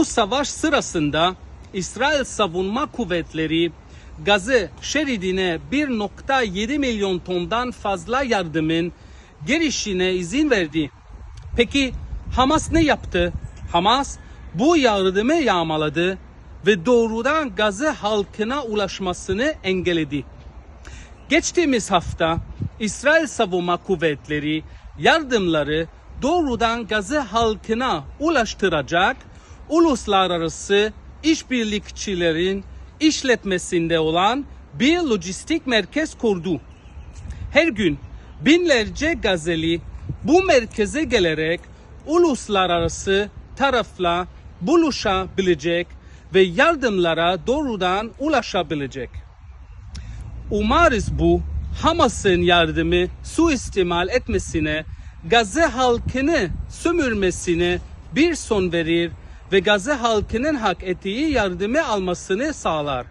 Bu savaş sırasında İsrail Savunma Kuvvetleri Gazze şeridine 1.7 milyon tondan fazla yardımın girişine izin verdi. Peki Hamas ne yaptı? Hamas bu yardımı yağmaladı ve doğrudan Gazze halkına ulaşmasını engelledi. Geçtiğimiz hafta İsrail Savunma Kuvvetleri yardımları doğrudan Gazze halkına ulaştıracak uluslararası işbirlikçilerin işletmesinde olan bir lojistik merkez kurdu. Her gün binlerce Gazeli bu merkeze gelerek uluslararası tarafla buluşabilecek ve yardımlara doğrudan ulaşabilecek. Umarız bu Hamas'ın yardımı suistimal etmesine, Gazze halkını sömürmesine bir son verir ve Gazze halkının hak ettiği yardımı almasını sağlar.